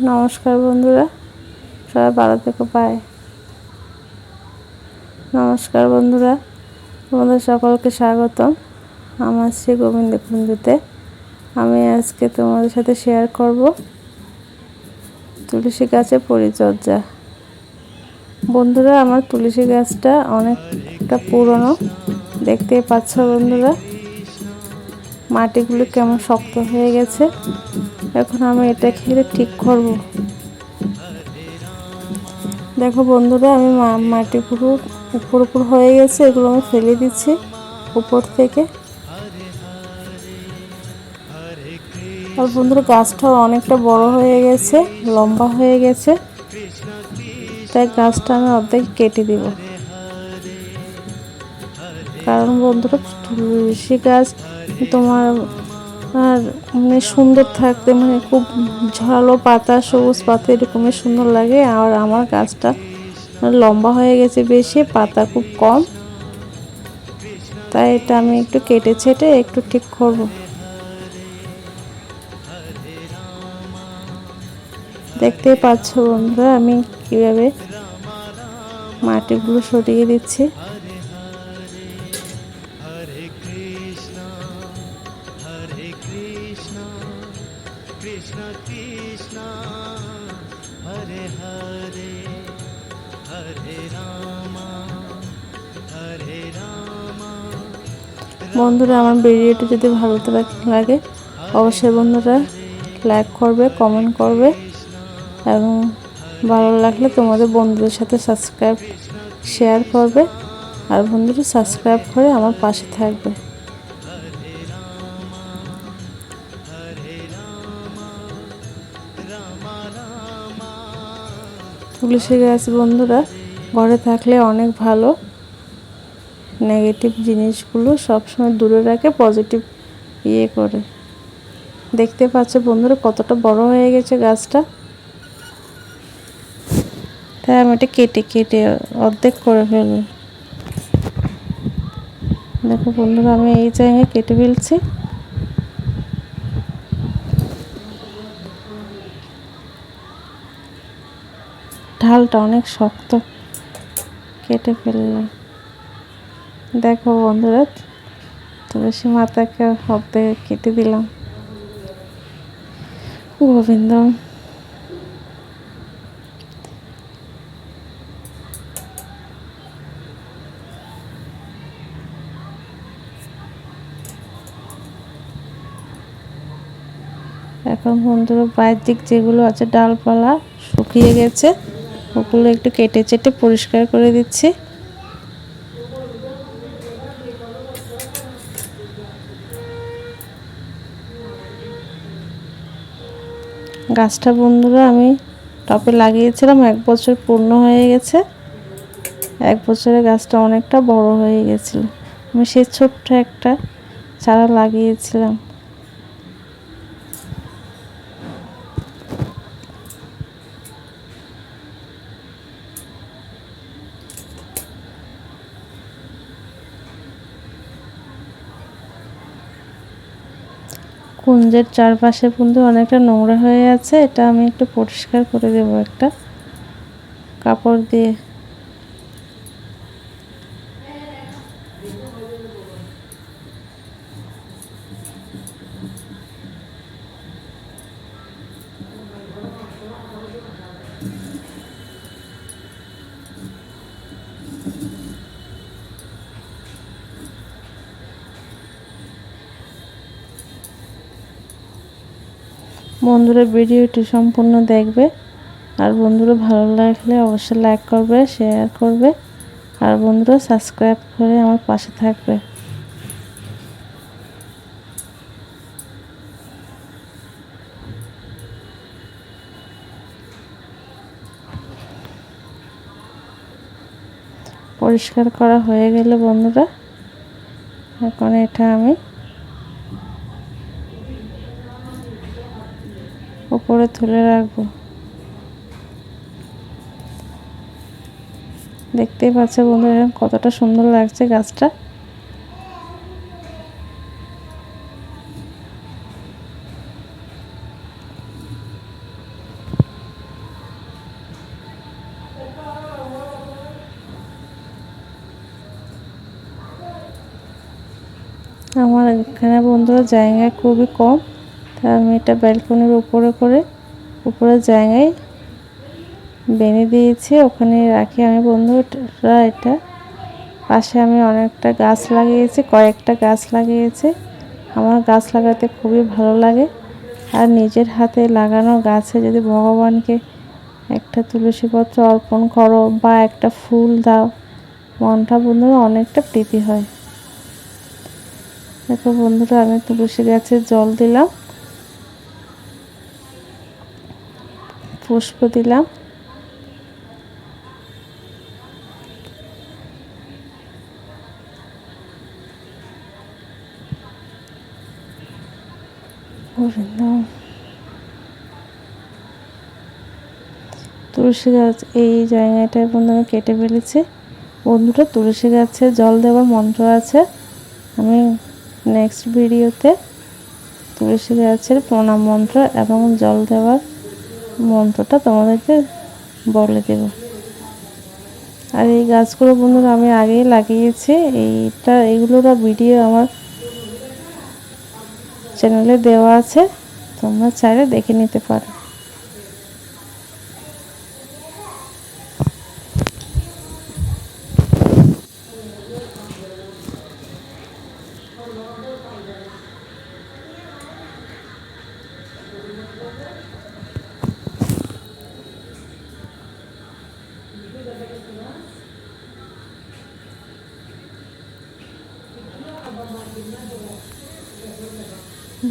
নমস্কার বন্ধুরা, সবাই ভালো থেকে পায় নমস্কার বন্ধুরা, তোমাদের সকলকে স্বাগতম আমার শ্রী গোবিন্দ কুঞ্জতে আমি আজকে তোমাদের সাথে শেয়ার করব তুলসী গাছের পরিচর্যা। বন্ধুরা, আমার তুলসী গাছটা অনেকটা পুরনো, দেখতেই পাচ্ছ বন্ধুরা। মাটিগুলো কেমন শক্ত হয়ে গেছে। এখন আমি এটা খেয়ে ঠিক করব। দেখো বন্ধুরা, আমি মাটি পুরো উপর উপর হয়ে গেছে, এগুলো আমি ফেলে দিচ্ছি উপর থেকে। আর বন্ধুরা গাছটাও অনেকটা বড় হয়ে গেছে, লম্বা হয়ে গেছে। তাই গাছটা আমি অর্ধেক কেটে দিব। কারণ বন্ধুরা, তুলসী গাছ তোমার আর মানে সুন্দর থাকতে মানে খুব ঝালো পাতা, সবুজ পাতা, এরকমই সুন্দর লাগে। আর আমার গাছটা লম্বা হয়ে গেছে বেশি, পাতা খুব কম। তাই এটা আমি একটু কেটে ছেটে একটু ঠিক করব। দেখতেই পাচ্ছ বন্ধুরা, আমি কীভাবে মাটিগুলো সরিয়ে দিচ্ছি। বন্ধুরা, আমার ভিডিওটি যদি ভালো লাগে, অবশ্যই বন্ধুরা লাইক করবে, কমেন্ট করবে, এবং ভালো লাগলে তোমাদের বন্ধুদের সাথে সাবস্ক্রাইব, শেয়ার করবে, আর বন্ধুরা সাবস্ক্রাইব করে আমার পাশে থাকবে। তুলসী গাছ বন্ধুরা। ঘরে থাকলে অনেক ভালো। নেগেটিভ জিনিসগুলো সবসময় দূরে রাখে পজিটিভ ইয়ে করে। দেখতে পাচ্ছে বন্ধুরা কতটা বড় হয়ে গেছে গাছটা। তাই আমি এটা কেটে কেটে অর্ধেক করে ফেলব। দেখো বন্ধুরা আমি এই জায়গায় কেটে ফেলছি। ঢালটা অনেক শক্ত। কেটে ফেললাম। দেখো বন্ধুরা, তুলসী মাতাকে অর্ধেক কেটে দিলাম। গোবিন্দ। এখন বন্ধুরা, বাইরের দিক যেগুলো আছে, ডালপালা শুকিয়ে গেছে। ওগুলো একটু কেটে চেটে পরিষ্কার করে দিচ্ছি। গাছটা বন্ধুরা আমি টপে লাগিয়েছিলাম, এক বছর পূর্ণ হয়ে গেছে। এক বছরে গাছটা অনেকটা বড় হয়ে গেছিল। আমি সেই ছোট্ট একটা চারা লাগিয়েছিলাম। কুঞ্জের চারপাশে কিন্তু অনেকটা নোংরা হয়ে আছে। এটা আমি একটু পরিষ্কার করে দেব একটা। কাপড় দিয়ে। বন্ধুরা ভিডিওটি সম্পূর্ণ দেখবে। আর বন্ধুরা ভালো লাগলে অবশ্যই লাইক করবে শেয়ার করবে। আর বন্ধুরা সাবস্ক্রাইব করে আমার পাশে থাকবে। পরিষ্কার করা হয়ে গেলে বন্ধুরা। এখন এটা আমি করে তুলে রাখব। দেখতেই পাচ্ছে বন্ধুরা কতটা সুন্দর লাগছে গাছটা। আমার এখানে বন্ধুরা জায়গা খুবই কম। আমি এটা ব্যালকনির উপরে করে উপরে জায়গায় বেঁধে দিয়েছি। ওখানে রাখি আমি। বন্ধুরা এটা। পাশে আমি অনেকটা গাছ লাগিয়েছি, কয়েকটা গাছ লাগিয়েছি। আমার গাছ লাগাতে খুবই ভালো লাগে। আর নিজের হাতে লাগানো গাছে যদি ভগবানকে একটা তুলসী পত্র অর্পণ করো বা একটা ফুল দাও, মনটা বন্ধুরা অনেকটা প্রীতি হয়। দেখো বন্ধুরা, আমি তুলসী গাছে জল দিলাম। পুষ্প দিলাম। তুলসী গাছ, এই জায়গাটায় বন্ধু আমি কেটে ফেলেছি। বন্ধুটা তুলসী গাছে জল দেওয়ার মন্ত্র আছে। আমি নেক্সট ভিডিওতে তুলসী গাছের প্রণাম মন্ত্র এবং জল দেওয়ার মন্ত্রটা তোমাদেরকে বলে দেব। আর এই গাছগুলো বন্ধুরা আমি আগেই লাগিয়েছি। এইটা এগুলোর ভিডিও আমার চ্যানেলে দেওয়া আছে। তোমরা চাইলে দেখে নিতে পারো।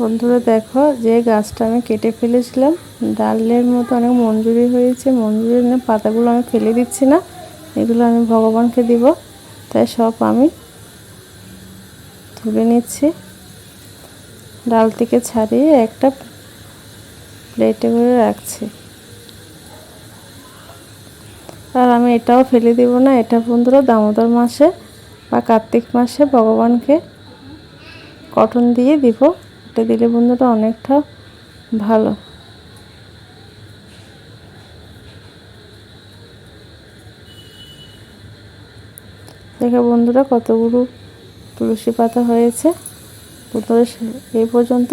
বন্ধুরা, দেখো যে গাছটা আমি কেটে ফেলেছিলাম। ডালের মতো অনেক মঞ্জুরি হয়েছে। মঞ্জুরির পাতাগুলো আমি ফেলে দিচ্ছি না। এগুলো আমি ভগবানকে দিব। তাই সব আমি তুলে নিচ্ছি। ডাল থেকে ছাড়িয়ে একটা প্লেটে করে রাখছি। আর আমি এটাও ফেলে দিব না। এটা বন্ধুরা দামোদর মাসে বা কার্তিক মাসে ভগবানকে কটন দিয়ে দিব। এটা দিলে বন্ধুটা অনেকটা ভালো। দেখে বন্ধুরা কতগুলো তুলসী পাতা হয়েছে। বন্ধুরা এই পর্যন্ত